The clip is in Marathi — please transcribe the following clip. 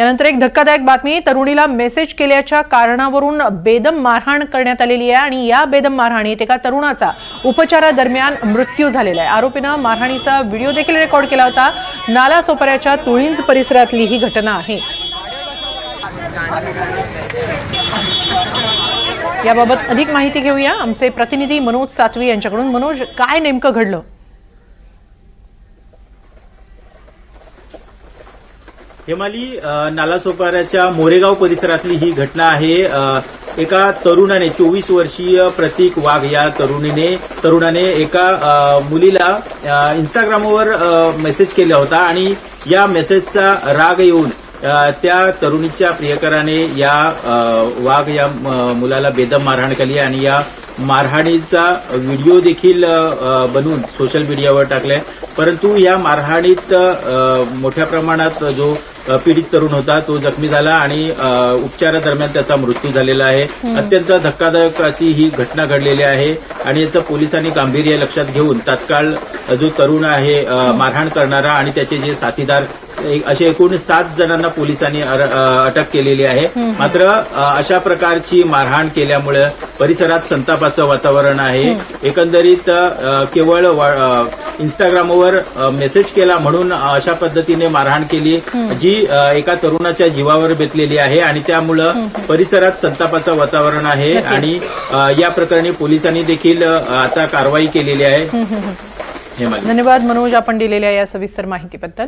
यानंतर एक धक्कादायक बातमी तरुणीला मेसेज केल्याच्या कारणावरून बेदम मारहाण करण्यात आलेली आहे आणि या बेदम मारहाणीत एका तरुणाचा उपचारादरम्यान मृत्यू झालेला आहे. आरोपीनं मारहाणीचा व्हिडिओ देखील रेकॉर्ड केला होता. नाला सोपाऱ्याच्या तुळींज परिसरातली ही घटना आहे. याबाबत अधिक माहिती घेऊया. आमचे प्रतिनिधी मनोज सातवी यांच्याकडून. मनोज काय नेमकं घडलं? हेमाली नालासोपाऱ्याच्या मोरेगाव परिसरातली ही घटना आहे. एका तरुणाने चोवीस वर्षीय प्रतीक वाघ या तरुणीने तरुणाने एका मुलीला इंस्टाग्रामवर मेसेज केला होता आणि या मेसेजचा राग येऊन त्या तरुणीच्या प्रियकराने या वाघ या मुलाला बेदम मारहाण केली आणि या मारहाणीचा व्हिडिओ देखील बनवून सोशल मीडियावर टाकलाय. परंतु या मारहाणीत मोठ्या प्रमाणात जो पीडित तरुण होता तो जखमी झाला आणि उपचारादरम्यान त्याचा मृत्यू झालेला आहे. अत्यंत धक्कादायक अशी ही घटना घडलेली आहे आणि याचं पोलिसांनी गांभीर्य लक्षात घेऊन तात्काळ जो तरुण आहे मारहाण करणारा आणि त्याचे जे साथीदार एक- असे एकूण सात जणांना पोलिसांनी अटक केलेली आहे. मात्र अशा प्रकारची मारहाण केल्यामुळे परिसरात संतापाचं वातावरण आहे. एकंदरीत केवळ इंस्टाग्रामवर मेसेज केला म्हणून अशा पद्धतीने मारहाण केली जी एका तरुणाच्या जीवावर बेतलेली आहे आणि त्यामुळं परिसरात संतापाचं वातावरण आहे आणि या प्रकरणी पोलिसांनी देखील आता कारवाई केलेली आहे. धन्यवाद मनोज आपण दिलेल्या या सविस्तर माहितीबद्दल.